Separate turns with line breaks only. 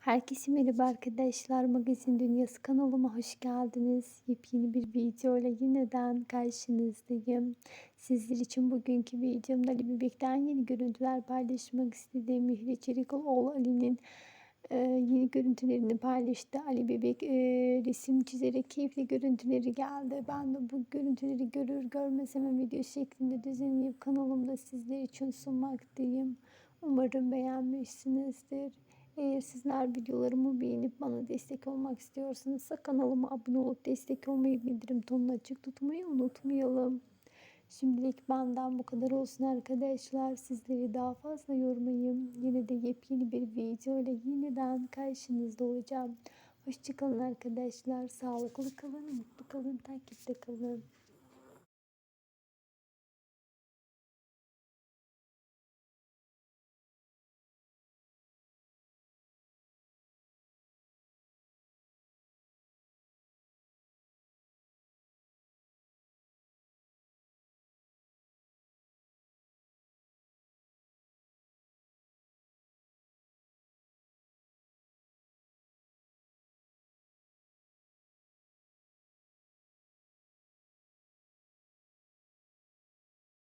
Herkese merhaba arkadaşlar. Magazin Dünyası kanalıma hoş geldiniz. Yepyeni bir video ile yeniden karşınızdayım. Sizler için bugünkü videomda Ali Bebek'ten yeni görüntüler paylaşmak istediğim Mihri Çelikoğlu Ali'nin e, yeni görüntülerini paylaştı. Ali Bebek e, resim çizerek keyifli görüntüleri geldi. Ben de bu görüntüleri görür görmez hemen video şeklinde düzenleyip kanalımda sizler için sunmaktayım. Umarım beğenmişsinizdir. Eğer sizler videolarımı beğenip bana destek olmak istiyorsanız kanalıma abone olup destek olmayı bildirim tonunu açık tutmayı unutmayalım. Şimdilik benden bu kadar olsun arkadaşlar. Sizleri daha fazla yormayayım. Yine de yepyeni bir video ile yeniden karşınızda olacağım. Hoşçakalın arkadaşlar. Sağlıklı kalın, mutlu kalın, takipte kalın.